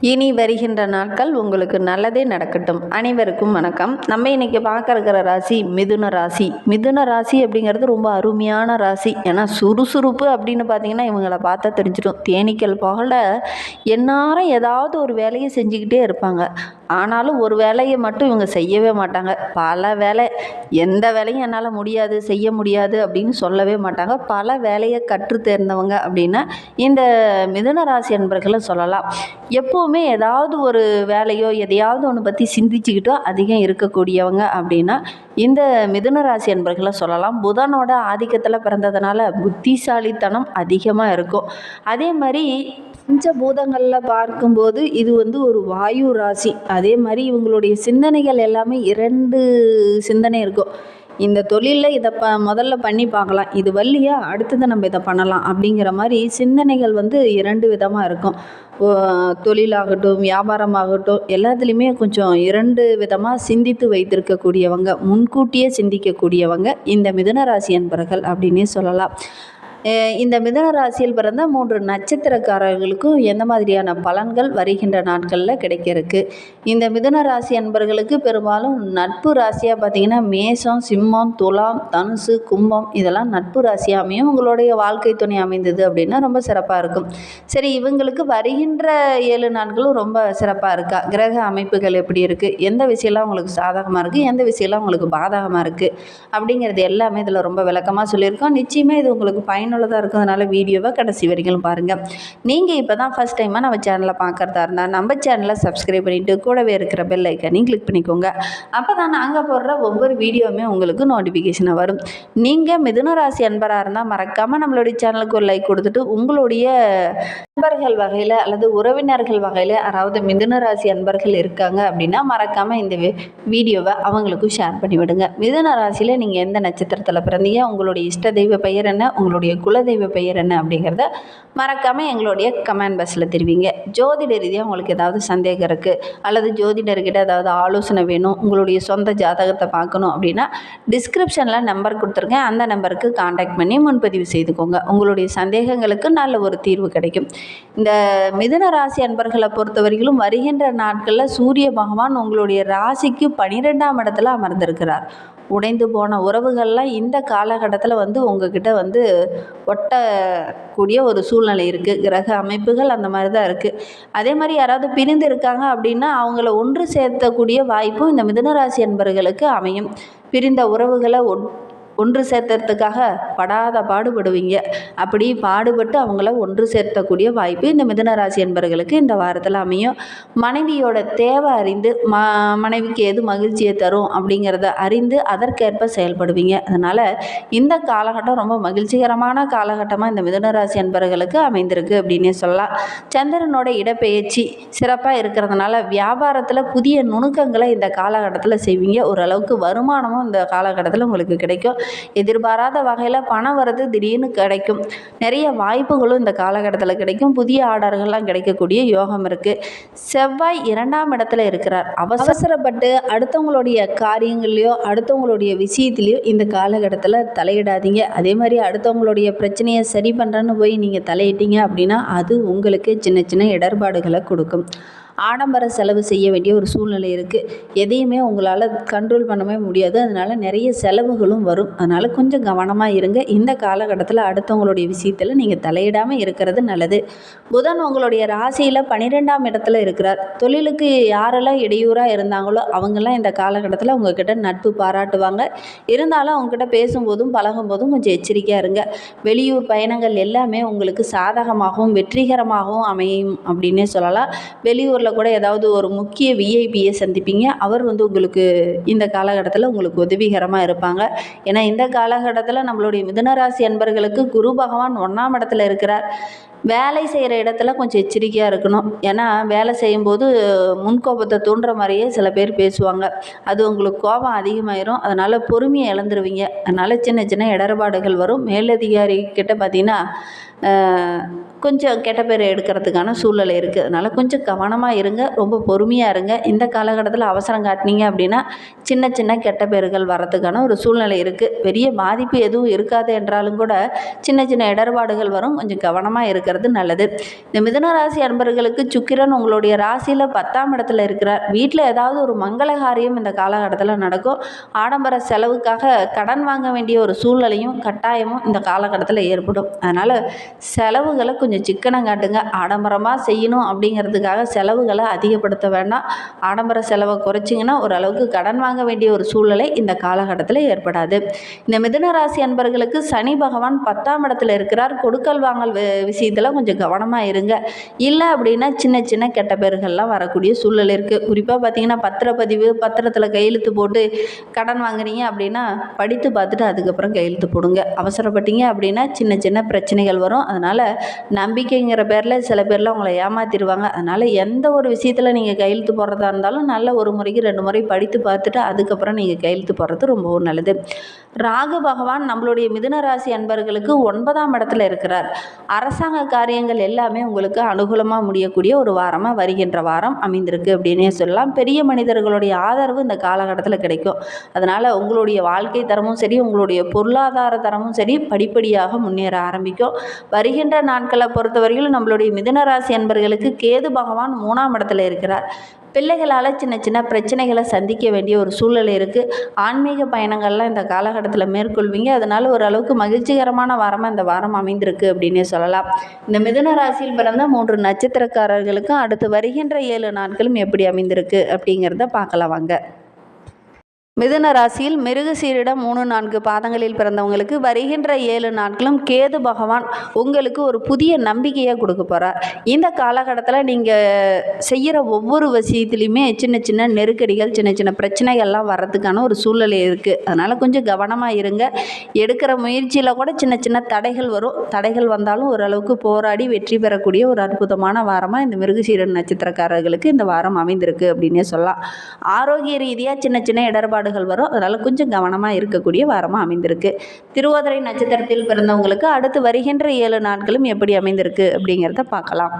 இனி வருகின்ற நாட்கள் உங்களுக்கு நல்லதே நடக்கட்டும். அனைவருக்கும் வணக்கம். நம்ம இன்னைக்கு பார்க்க இருக்கிற ராசி மிதுன ராசி. மிதுன ராசி அப்படிங்கிறது ரொம்ப அருமையான ராசி. ஏன்னா சுறுசுறுப்பு அப்படின்னு பார்த்தீங்கன்னா இவங்களை பார்த்தா தெரிஞ்சிடும். தேனீக்கள் போகல. எந்நேரம் ஏதாவது ஒரு வேலையை செஞ்சுக்கிட்டே இருப்பாங்க. ஆனாலும் ஒரு வேலையை மட்டும் இவங்க செய்யவே மாட்டாங்க. பல வேலை எந்த வேலையும் என்னால் முடியாது செய்ய முடியாது அப்படின்னு சொல்லவே மாட்டாங்க. பல வேலையை கற்று தேர்ந்தவங்க அப்படின்னா இந்த மிதுன ராசி என்பர்களை சொல்லலாம். எப்போவுமே ஏதாவது ஒரு வேலையோ எதையாவது ஒன்று பற்றி சிந்திச்சுக்கிட்டோ அதிகம் இருக்கக்கூடியவங்க அப்படின்னா இந்த மிதுன ராசி என்பர்களை சொல்லலாம். புதனோட ஆதிக்கத்தில் பிறந்ததுனால புத்திசாலித்தனம் அதிகமாக இருக்கும். அதே மாதிரி பஞ்சபூதங்களில் பார்க்கும்போது இது வந்து ஒரு வாயு ராசி. அதே மாதிரி இவங்களுடைய சிந்தனைகள் எல்லாமே இரண்டு சிந்தனை இருக்கும். இந்த தொழிலில் இதை ப முதல்ல பண்ணி பார்க்கலாம். இது வள்ளியா அடுத்தது நம்ம இதை பண்ணலாம் அப்படிங்கிற மாதிரி சிந்தனைகள் வந்து இரண்டு விதமாக இருக்கும். தொழிலாகட்டும் வியாபாரமாகட்டும் எல்லாத்துலேயுமே கொஞ்சம் இரண்டு விதமாக சிந்தித்து வைத்திருக்கக்கூடியவங்க முன்கூட்டியே சிந்திக்கக்கூடியவங்க இந்த மிதுன ராசி அன்பர்கள் அப்படின்னே சொல்லலாம். இந்த மிதுன ராசியில் பிறந்த மூன்று நட்சத்திரக்காரர்களுக்கும் எந்த மாதிரியான பலன்கள் வருகின்ற நாட்களில் கிடைக்கிறதுக்கு? இந்த மிதுன ராசி அன்பர்களுக்கு பெரும்பாலும் நட்பு ராசியாக பார்த்தீங்கன்னா மேசம் சிம்மம் துலாம் தனுசு கும்பம் இதெல்லாம் நட்பு ராசியாக அமையும். உங்களுடைய வாழ்க்கை துணை அமைந்தது அப்படின்னா ரொம்ப சிறப்பாக இருக்கும். சரி இவங்களுக்கு வருகின்ற ஏழு நாட்களும் ரொம்ப சிறப்பாக இருக்கா? கிரக அமைப்புகள் எப்படி இருக்குது எந்த விஷயம்லாம் உங்களுக்கு சாதகமாக இருக்குது எந்த விஷயம்லாம் உங்களுக்கு பாதகமாக இருக்குது அப்படிங்கிறது எல்லாமே இதில் ரொம்ப விளக்கமாக சொல்லியிருக்கோம். நிச்சயமாக இது உங்களுக்கு பயனுள்ளதாக இருக்கிறதுனால வீடியோவை கடைசி வரைக்கும் பாருங்கள் நீங்கள் இப்போ தான் ஃபஸ்ட் டைமாக நம்ம சேனலை பார்க்குறதா இருந்தால் நம்ம சேனலை சப்ஸ்கிரைப் பண்ணிவிட்டு கூடவே இருக்கிற பெல் ஐக்கனையும் கிளிக் பண்ணிக்கோங்க. அப்போ தான் நாங்கள் போடுற ஒவ்வொரு வீடியோவுமே உங்களுக்கு நோட்டிஃபிகேஷனாக வரும். நீங்கள் மிதுன ராசி அன்பராக இருந்தால் மறக்காமல் நம்மளுடைய சேனலுக்கு ஒரு லைக் கொடுத்துட்டு உங்களுடைய நண்பர்கள் வகையில் அல்லது உறவினர்கள் வகையில் யாராவது மிதுன ராசி அன்பர்கள் இருக்காங்க அப்படின்னா மறக்காமல் இந்த வீடியோவை அவங்களுக்கும் ஷேர் பண்ணி விடுங்க மிதுன ராசியில் நீங்கள் எந்த நட்சத்திரத்தில் பிறந்தீங்க உங்களுடைய இஷ்ட தெய்வ பெயர் என்ன உங்களுடைய குலதெய்வ பெயர் என்ன அப்படிங்கிறத மறக்காமல் எங்களுடைய கமெண்ட் பாக்ஸில் தெரிவிங்க. ஜோதிட ரீதியாக உங்களுக்கு ஏதாவது சந்தேகம் இருக்குது அல்லது ஜோதிடர்கிட்ட ஏதாவது ஆலோசனை வேணும் உங்களுடைய சொந்த ஜாதகத்தை பார்க்கணும் அப்படின்னா டிஸ்கிரிப்ஷனில் நம்பர் கொடுத்துருக்கேன். அந்த நம்பருக்கு காண்டாக்ட் பண்ணி முன்பதிவு செய்துக்கோங்க. உங்களுடைய சந்தேகங்களுக்கு நல்ல ஒரு தீர்வு கிடைக்கும். இந்த மிதுன ராசி அன்பர்களை பொறுத்தவரையிலும் வருகின்ற நாட்களில் சூரிய பகவான் உங்களுடைய ராசிக்கு பனிரெண்டாம் இடத்துல அமர்ந்திருக்கிறார். உடைந்து போன உறவுகள்லாம் இந்த காலகட்டத்தில் வந்து உங்ககிட்ட வந்து ஒட்டக்கூடிய ஒரு சூழ்நிலை இருக்குது கிரக அமைப்புகள் அந்த மாதிரி தான் இருக்குது அதே மாதிரி யாராவது பிரிந்து இருக்காங்க அப்படின்னா அவங்கள ஒன்று சேர்த்தக்கூடிய வாய்ப்பும் இந்த மிதுனராசி என்பர்களுக்கு அமையும். பிரிந்த உறவுகளை ஒன் ஒன்று சேர்த்துறதுக்காக படாத பாடுபடுவீங்க. அப்படி பாடுபட்டு அவங்கள ஒன்று சேர்த்தக்கூடிய வாய்ப்பு இந்த மிதனராசி என்பர்களுக்கு என்பவர்களுக்கு இந்த வாரத்தில் அமையும். மனைவியோட தேவை அறிந்து ம மனைவிக்கு எது மகிழ்ச்சியை தரும் அப்படிங்கிறத அறிந்து அதற்கேற்ப செயல்படுவீங்க. அதனால் இந்த காலகட்டம் ரொம்ப மகிழ்ச்சிகரமான காலகட்டமாக இந்த மிதனராசி என்பர்களுக்கு என்பவர்களுக்கு அமைந்திருக்கு அப்படின்னே சொல்லலாம். சந்திரனோட இடப்பெயர்ச்சி சிறப்பாக இருக்கிறதுனால வியாபாரத்தில் புதிய நுணுக்கங்களை இந்த காலகட்டத்தில் செய்வீங்க. ஓரளவுக்கு வருமானமும் இந்த காலகட்டத்தில் உங்களுக்கு கிடைக்கும். எதிர்பாராத வகையில் பணம் வரது திடீர்னு கிடைக்கும். நிறைய வாய்ப்புகளும் இந்த காலகட்டத்தில் கிடைக்கும். புதிய ஆர்டர்கள்லாம் கிடைக்கக்கூடிய யோகம் இருக்குது செவ்வாய் இரண்டாம் இடத்துல இருக்கிறார். அவசரப்பட்டு அடுத்தவங்களுடைய காரியங்கள்லையோ அடுத்தவங்களுடைய விஷயத்துலையோ இந்த காலகட்டத்தில் தலையிடாதீங்க. அதே மாதிரி அடுத்தவங்களுடைய பிரச்சனையை சரி பண்ணுறேன்னு போய் நீங்கள் தலையிட்டீங்க அப்படின்னா அது உங்களுக்கு சின்ன சின்ன இடர்பாடுகளை கொடுக்கும். ஆடம்பர செலவு செய்ய வேண்டிய ஒரு சூழ்நிலை இருக்குது எதையுமே உங்களால் கண்ட்ரோல் பண்ணவே முடியாது. அதனால் நிறைய செலவுகளும் வரும். அதனால் கொஞ்சம் கவனமாக இருங்க. இந்த காலகட்டத்தில் அடுத்தவங்களுடைய விஷயத்தில் நீங்கள் தலையிடாமல் இருக்கிறது நல்லது. புதன் உங்களுடைய ராசியில் பன்னிரெண்டாம் இடத்துல இருக்கிறார். தொழிலுக்கு யாரெல்லாம் இடையூறாக இருந்தாங்களோ அவங்கெல்லாம் இந்த காலகட்டத்தில் உங்ககிட்ட நட்பு பாராட்டுவாங்க. இருந்தாலும் அவங்ககிட்ட பேசும்போதும் பழகும்போதும் கொஞ்சம் எச்சரிக்கையாக இருங்க. வெளியூர் பயணங்கள் எல்லாமே உங்களுக்கு சாதகமாகவும் வெற்றிகரமாகவும் அமையும் அப்படின்னே சொல்லலாம். வெளியூரில் கூட ஏதாவது ஒரு முக்கிய விஐபியை சந்திப்பீங்க. அவர் வந்து உங்களுக்கு இந்த காலகட்டத்தில் உங்களுக்கு உதவிகரமாக இருப்பாங்க. ஏன்னா இந்த காலகட்டத்தில் நம்மளுடைய மிதுனராசி அன்பர்களுக்கு குரு பகவான் ஒன்றாம் இடத்துல இருக்கிறார். வேலை செய்கிற இடத்துல கொஞ்சம் எச்சரிக்கையாக இருக்கணும். ஏன்னா வேலை செய்யும்போது முன்கோபத்தை தூண்டுற மாதிரியே சில பேர் பேசுவாங்க. அது உங்களுக்கு கோபம் அதிகமாயிரும். அதனால் பொறுமையை இழந்துருவீங்க அதனால் சின்ன சின்ன இடர்பாடுகள் வரும். மேலதிகாரி கிட்ட பார்த்தீங்கன்னா கொஞ்சம் கெட்ட பேர் எடுக்கிறதுக்கான சூழ்நிலை இருக்குது அதனால் கொஞ்சம் கவனமாக இருங்க. ரொம்ப பொறுமையாக இருங்க. இந்த காலகட்டத்தில் அவசரம் காட்டினீங்க அப்படின்னா சின்ன சின்ன கெட்ட பேர்கள் வரத்துக்கான ஒரு சூழ்நிலை இருக்குது பெரிய பாதிப்பு எதுவும் இருக்காது என்றாலும் கூட சின்ன சின்ன இடர்பாடுகள் வரும். கொஞ்சம் கவனமாக இருக்கிறது நல்லது. இந்த மிதுன ராசி அன்பர்களுக்கு சுக்கிரன் உங்களுடைய ராசியில் பத்தாம் இடத்துல இருக்கிறார். வீட்டில் ஏதாவது ஒரு மங்கள காரியம் இந்த காலகட்டத்தில் நடக்கும். ஆடம்பர செலவுக்காக கடன் வாங்க வேண்டிய ஒரு சூழ்நிலையும் கட்டாயமும் இந்த காலகட்டத்தில் ஏற்படும். அதனால் செலவுகளை கொஞ்சம் கொஞ்சம் சிக்கனம் காட்டுங்க. ஆடம்பரமாக செய்யணும் அப்படிங்கிறதுக்காக செலவுகளை அதிகப்படுத்த வேண்டாம். ஆடம்பர செலவை குறைச்சிங்கன்னா ஓரளவுக்கு கடன் வாங்க வேண்டிய ஒரு சூழ்நிலை இந்த காலகட்டத்தில் ஏற்படாது. இந்த மிதுன ராசி அன்பர்களுக்கு சனி பகவான் பத்தாம் இடத்துல இருக்கிறார். கொடுக்கல் வாங்கல் விஷயத்தில் கொஞ்சம் கவனமாக இருங்க. இல்லை அப்படின்னா சின்ன சின்ன கெட்ட பேர்கள்லாம் வரக்கூடிய சூழ்நிலை இருக்குது குறிப்பாக பார்த்தீங்கன்னா பத்திரப்பதிவு பத்திரத்தில் கையெழுத்து போட்டு கடன் வாங்குறீங்க அப்படின்னா படித்து பார்த்துட்டு அதுக்கப்புறம் கையெழுத்து போடுங்க. அவசரப்பட்டீங்க அப்படின்னா சின்ன சின்ன பிரச்சனைகள் வரும். அதனால் நம்பிக்கைங்கிற பேரில் சில பேர்லாம் உங்களை ஏமாற்றிடுவாங்க அதனால் எந்த ஒரு விஷயத்தில் நீங்கள் கையெழுத்து போடுறதா இருந்தாலும் நல்ல ஒரு முறைக்கு ரெண்டு முறை படித்து பார்த்துட்டு அதுக்கப்புறம் நீங்கள் கையெழுத்து போடுறது ரொம்பவும் நல்லது. ராகு பகவான் நம்மளுடைய மிதுன ராசி அன்பர்களுக்கு ஒன்பதாம் இடத்துல இருக்கிறார். அரசாங்க காரியங்கள் எல்லாமே உங்களுக்கு அனுகூலமாக முடியக்கூடிய ஒரு வாரமாக வருகின்ற வாரம் அமைந்திருக்கு அப்படின்னே சொல்லலாம். பெரிய மனிதர்களுடைய ஆதரவு இந்த காலகட்டத்தில் கிடைக்கும். அதனால் உங்களுடைய வாழ்க்கை தரமும் சரி உங்களுடைய பொருளாதார தரமும் சரி படிப்படியாக முன்னேற ஆரம்பிக்கும். வருகின்ற நாட்களை பொறுத்தவரையிலும் நம்மளுடைய மிதுன ராசி அன்பர்களுக்கு கேது பகவான் மூணாம் இடத்துல இருக்கிறார். பிள்ளைகளால் சின்ன சின்ன பிரச்சனைகளை சந்திக்க வேண்டிய ஒரு சூழ்நிலை இருக்குது ஆன்மீக பயணங்கள்லாம் இந்த காலகட்டத்தில் மேற்கொள்வீங்க. அதனால் ஓரளவுக்கு மகிழ்ச்சிகரமான வாரமாக இந்த வாரம் அமைந்திருக்கு அப்படின்னே சொல்லலாம். இந்த மிதுன ராசியில் பிறந்த மூன்று நட்சத்திரக்காரர்களுக்கும் அடுத்து வருகின்ற ஏழு நாட்களும் எப்படி அமைந்திருக்கு அப்படிங்கிறத பார்க்கலாம் வாங்க. மிதுன ராசியில் மிருகசீரிடம் மூணு நான்கு பாதங்களில் பிறந்தவங்களுக்கு வருகின்ற ஏழு நாட்களும் கேது பகவான் உங்களுக்கு ஒரு புதிய நம்பிக்கையை கொடுக்க போகிறார் இந்த காலகட்டத்தில் நீங்கள் செய்கிற ஒவ்வொரு விஷயத்துலையுமே சின்ன சின்ன நெருக்கடிகள் சின்ன சின்ன பிரச்சனைகள்லாம் வர்றதுக்கான ஒரு சூழ்நிலை இருக்குது அதனால் கொஞ்சம் கவனமாக இருங்க. எடுக்கிற முயற்சியில் கூட சின்ன சின்ன தடைகள் வரும். தடைகள் வந்தாலும் ஓரளவுக்கு போராடி வெற்றி பெறக்கூடிய ஒரு அற்புதமான வாரமாக இந்த மிருகசீரன் நட்சத்திரக்காரர்களுக்கு இந்த வாரம் அமைந்திருக்கு அப்படின்னே சொல்லலாம். ஆரோக்கிய ரீதியாக சின்ன சின்ன இடர்பாடுகள் வரும். அதனால் கொஞ்சம் கவனமாக இருக்கக்கூடிய வாரமாக அமைந்திருக்கு. திருவோதரை நட்சத்திரத்தில் பிறந்தவங்களுக்கு அடுத்து வருகின்ற ஏழு நாட்களும் எப்படி அமைந்திருக்கு அப்படிங்கிறத பார்க்கலாம்.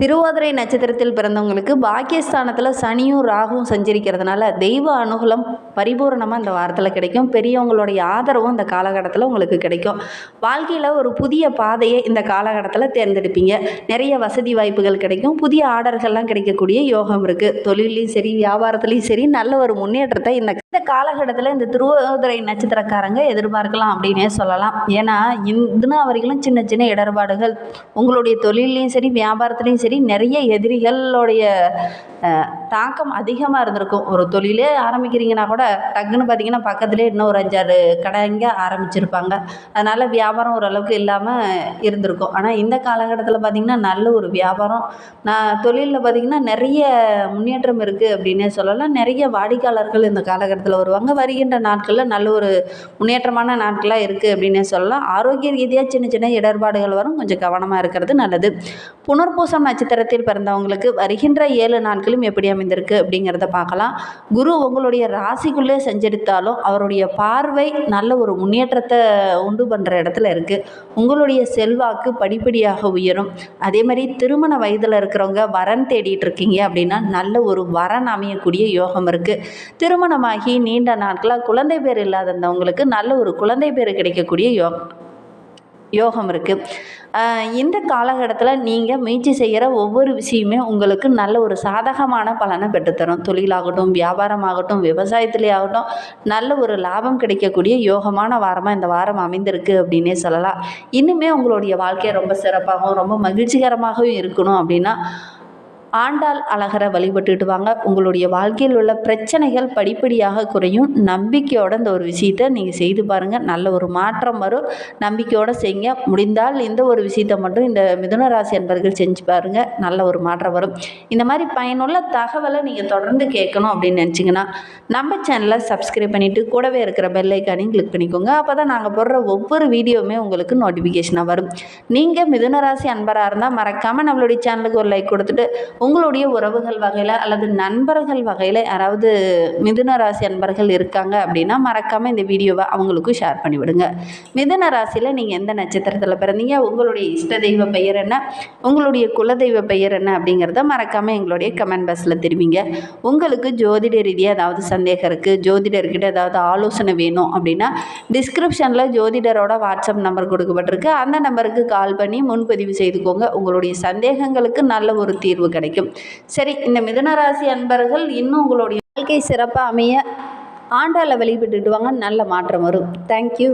திருவாதிரை நட்சத்திரத்தில் பிறந்தவங்களுக்கு பாக்கியஸ்தானத்தில் சனியும் ராகுவும் சஞ்சரிக்கிறதுனால தெய்வ அனுகூலம் பரிபூரணமாக இந்த வாரத்தில் கிடைக்கும். பெரியவங்களுடைய ஆதரவும் இந்த காலகட்டத்தில் உங்களுக்கு கிடைக்கும். வாழ்க்கையில் ஒரு புதிய பாதையை இந்த காலகட்டத்தில் தேர்ந்தெடுப்பீங்க. நிறைய வசதி வாய்ப்புகள் கிடைக்கும். புதிய ஆர்டர்கள்லாம் கிடைக்கக்கூடிய யோகம் இருக்குது தொழிலையும் சரி வியாபாரத்துலேயும் சரி நல்ல ஒரு முன்னேற்றத்தை இந்த இந்த காலகட்டத்தில் இந்த திருவாதிரை நட்சத்திரக்காரங்க எதிர்பார்க்கலாம் அப்படின்னே சொல்லலாம். ஏன்னா இந்த வரைக்கும் சின்ன சின்ன இடர்பாடுகள். உங்களுடைய தொழிலையும் சரி வியாபாரத்துலேயும் சரி சரி நிறைய எதிரிகளுடைய தாக்கம் அதிகமாக இருந்திருக்கும். ஒரு தொழிலே ஆரம்பிக்கிறீங்கன்னா கூட டக்குன்னு பார்த்தீங்கன்னா பக்கத்துலேயே இன்னும் ஒரு அஞ்சாறு கடைங்க ஆரம்பிச்சிருப்பாங்க. அதனால் வியாபாரம் ஓரளவுக்கு இல்லாமல் இருந்திருக்கும். ஆனால் இந்த காலகட்டத்தில் பார்த்திங்கன்னா நல்ல ஒரு வியாபாரம். நான் தொழிலில் பார்த்திங்கன்னா நிறைய முன்னேற்றம் இருக்குது அப்படின்னே சொல்லலாம். நிறைய வாடிக்கையாளர்கள் இந்த காலகட்டத்தில் வருவாங்க. வருகின்ற நாட்களில் நல்ல ஒரு முன்னேற்றமான நாட்களாக இருக்குது அப்படின்னே சொல்லலாம். ஆரோக்கிய ரீதியாக சின்ன சின்ன இடர்பாடுகள் வரும். கொஞ்சம் கவனமாக இருக்கிறது நல்லது. புனர்பூசம் நட்சத்திரத்தில் பிறந்தவங்களுக்கு வருகின்ற ஏழு நாட்களும் எப்படி அமைந்திருக்கு அப்படிங்கிறத பார்க்கலாம். குரு உங்களுடைய ராசிக்குள்ளே செஞ்செடுத்தாலும் அவருடைய பார்வை நல்ல ஒரு முன்னேற்றத்தை உண்டு பண்ணுற இடத்துல இருக்குது உங்களுடைய செல்வாக்கு படிப்படியாக உயரும். அதே மாதிரி திருமண வயதில் இருக்கிறவங்க வரன் தேடிட்டு இருக்கீங்க அப்படின்னா நல்ல ஒரு வரன் அமையக்கூடிய யோகம் இருக்குது திருமணமாகி நீண்ட நாட்களாக குழந்தை பேர் இல்லாதவங்களுக்கு நல்ல ஒரு குழந்தை பேர் கிடைக்கக்கூடிய யோகம். யோகம் இருக்குது இந்த காலகட்டத்தில் நீங்கள் முயற்சி செய்கிற ஒவ்வொரு விஷயமே உங்களுக்கு நல்ல ஒரு சாதகமான பலனை பெற்றுத்தரும். தொழிலாகட்டும் வியாபாரமாகட்டும் விவசாயத்திலே ஆகட்டும் நல்ல ஒரு லாபம் கிடைக்கக்கூடிய யோகமான வாரமாக இந்த வாரம் அமைந்திருக்கு அப்படின்னே சொல்லலாம். இன்னுமே உங்களுடைய வாழ்க்கை ரொம்ப சிறப்பாகவும் ரொம்ப மகிழ்ச்சிகரமாகவும் இருக்கணும் அப்படின்னா ஆண்டாள் அழகரை வழிபட்டுட்டு வாங்க உங்களுடைய வாழ்க்கையில் உள்ள பிரச்சனைகள் படிப்படியாக குறையும். நம்பிக்கையோட இந்த ஒரு விஷயத்தை நீங்கள் செய்து பாருங்கள் நல்ல ஒரு மாற்றம் வரும். நம்பிக்கையோடு செய்யுங்க. முடிந்தால் இந்த ஒரு விஷயத்தை மட்டும் இந்த மிதுன ராசி என்பர்கள் செஞ்சு பாருங்கள் நல்ல ஒரு மாற்றம் வரும். இந்த மாதிரி பயனுள்ள தகவலை நீங்கள் தொடர்ந்து கேட்கணும் அப்படின்னு நினச்சிங்கன்னா நம்ம சேனலை சப்ஸ்கிரைப் பண்ணிவிட்டு கூடவே இருக்கிற பெல்லைக்கானையும் கிளிக் பண்ணிக்கோங்க. அப்போ தான் நாங்கள் போடுற ஒவ்வொரு வீடியோவுமே உங்களுக்கு நோட்டிஃபிகேஷனாக வரும். நீங்கள் மிதுன ராசி அன்பராக இருந்தால் மறக்காமல் நம்மளுடைய சேனலுக்கு ஒரு லைக் கொடுத்துட்டு உங்களுடைய உறவுகள் வகையில் அல்லது நண்பர்கள் வகையில் யாராவது மிதுன ராசி அன்பர்கள் இருக்காங்க அப்படின்னா மறக்காமல் இந்த வீடியோவை அவங்களுக்கும் ஷேர் பண்ணிவிடுங்க. மிதுன ராசியில் நீங்கள் எந்த நட்சத்திரத்தில் பிறந்தீங்க? உங்களுடைய இஷ்ட தெய்வ பெயர் என்ன? உங்களுடைய குலதெய்வ பெயர் என்ன அப்படிங்கிறத மறக்காமல் எங்களுடைய கமெண்ட் பாக்ஸில் தெரிவிங்க. உங்களுக்கு ஜோதிட ரீதியாக ஏதாவது சந்தேகம் இருக்குது ஜோதிடர்கிட்ட ஏதாவது ஆலோசனை வேணும் அப்படின்னா டிஸ்கிரிப்ஷனில் ஜோதிடரோட வாட்ஸ்அப் நம்பர் கொடுக்கப்பட்டிருக்கு. அந்த நம்பருக்கு கால் பண்ணி முன்பதிவு செய்துக்கோங்க. உங்களுடைய சந்தேகங்களுக்கு நல்ல ஒரு தீர்வு கிடைக்கும். சரி இந்த மிதனராசி அன்பர்கள் இன்னும் உங்களுடைய வாழ்க்கை சிறப்பாக அமைய ஆண்டாளை வழிபட்டுட்டு வாங்க. நல்ல மாற்றம் வரும். தேங்க்யூ